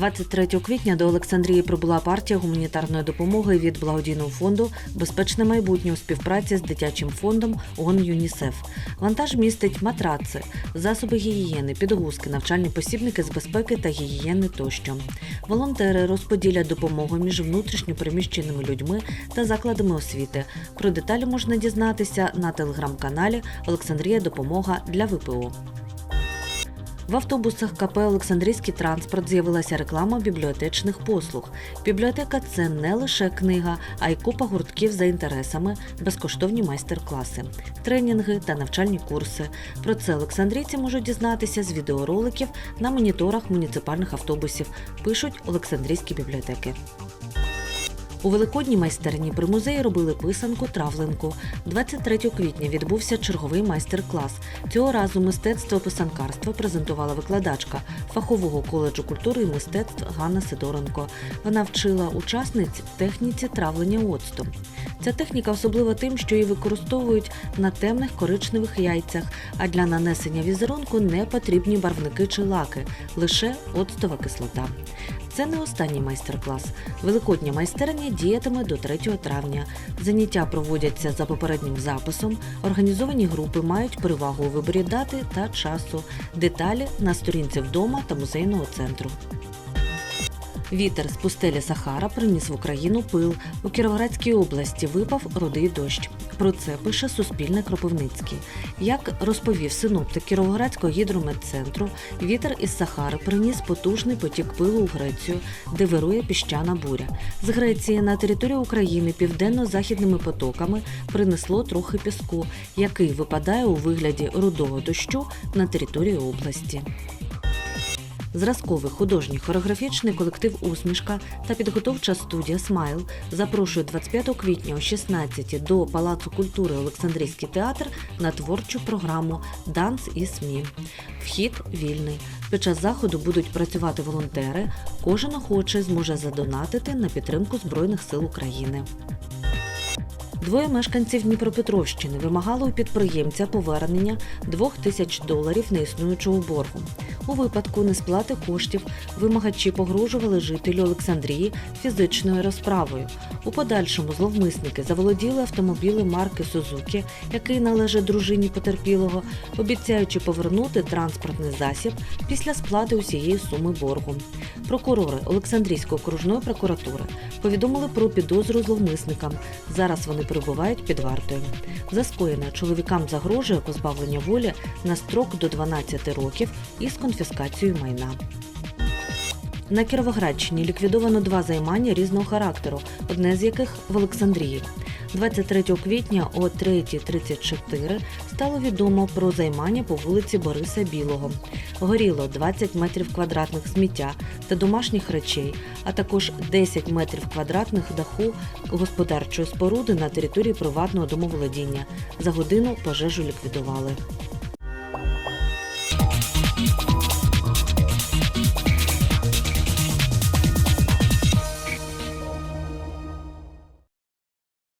23 квітня до Олександрії прибула партія гуманітарної допомоги від благодійного фонду Безпечне майбутнє у співпраці з дитячим фондом ООН ЮНІСЕФ. Вантаж містить матраци, засоби гігієни, підгузки, навчальні посібники з безпеки та гігієни тощо. Волонтери розподілять допомогу між внутрішньо переміщеними людьми та закладами освіти. Про деталі можна дізнатися на телеграм-каналі Олександрія Допомога для ВПО. В автобусах КП Олександрійський транспорт з'явилася реклама бібліотечних послуг. Бібліотека це не лише книга, а й купа гуртків за інтересами, безкоштовні майстер-класи, тренінги та навчальні курси. Про це олександрійці можуть дізнатися з відеороликів на моніторах муніципальних автобусів. Пишуть Олександрійські бібліотеки. У великодній майстерні при музеї робили писанку травленку. 23 квітня відбувся черговий майстер-клас. Цього разу мистецтво писанкарства презентувала викладачка фахового коледжу культури і мистецтв Ганна Сидоренко. Вона вчила учасниць техніці травлення оцтом. Ця техніка особлива тим, що її використовують на темних коричневих яйцях, а для нанесення візерунку не потрібні барвники чи лаки, лише оцтова кислота. Це не останній майстер-клас. Великодня майстерня діятиме до 3 травня. Заняття проводяться за попереднім записом. Організовані групи мають перевагу у виборі дати та часу. Деталі на сторінці вдома та музейного центру. Вітер з пустелі Сахара приніс в Україну пил. У Кіровоградській області випав рудий дощ. Про це пише Суспільне Кропивницький. Як розповів синоптик Кіровоградського гідрометцентру, вітер із Сахари приніс потужний потік пилу у Грецію, де вирує піщана буря. З Греції на територію України південно-західними потоками принесло трохи піску, який випадає у вигляді рудого дощу на території області. Зразковий художній хореографічний колектив Усмішка та підготовча студія Смайл запрошує 25 квітня о 16 до Палацу культури Олександрійський театр на творчу програму Данс і СМІ. Вхід вільний. Під час заходу будуть працювати волонтери. Кожен охочий зможе задонатити на підтримку Збройних сил України. Двоє мешканців Дніпропетровщини вимагали у підприємця повернення двох тисяч доларів неіснуючого боргу. У випадку несплати коштів вимагачі погрожували жителю Олександрії фізичною розправою. У подальшому зловмисники заволоділи автомобілем марки Сузуки, який належить дружині потерпілого, обіцяючи повернути транспортний засіб після сплати усієї суми боргу. Прокурори Олександрійської окружної прокуратури повідомили про підозру зловмисникам. Зараз вони перебувають під вартою. За скоєне чоловікам загрожує позбавлення волі на строк до 12 років із конфіскацією майна. На Кіровоградщині ліквідовано два займання різного характеру, одне з яких в Олександрії. 23 квітня о 3.34 стало відомо про займання по вулиці Бориса Білого. Горіло 20 метрів квадратних сміття та домашніх речей, а також 10 метрів квадратних даху господарчої споруди на території приватного домоволодіння. За годину пожежу ліквідували.